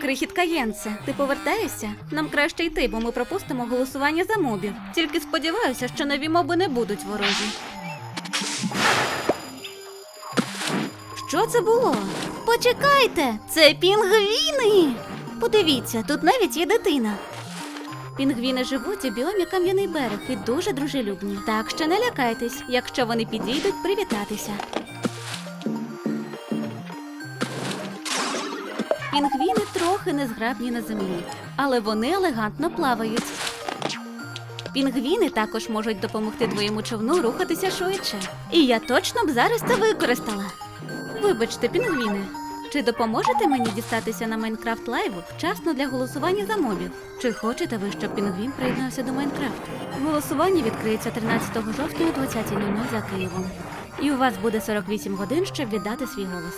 Крихітка Єнце, ти повертаєшся? Нам краще йти, бо ми пропустимо голосування за мобів. Тільки сподіваюся, що нові моби не будуть ворожі. Що це було? Почекайте, це пінгвіни. Подивіться, тут навіть є дитина. Пінгвіни живуть у біомі кам'яний берег і дуже дружелюбні. Так що не лякайтесь, якщо вони підійдуть привітатися. Пінгвіни трохи незграбні на землі, але вони елегантно плавають. Пінгвіни також можуть допомогти твоєму човну рухатися швидше. І я точно б зараз це використала. Вибачте, пінгвіни. Чи допоможете мені дістатися на Майнкрафт Лайву вчасно для голосування за мобів? Чи хочете ви, щоб пінгвін приєднався до Майнкрафту? Голосування відкриється 13 жовтня о 20.00 за Києвом. І у вас буде 48 годин, щоб віддати свій голос.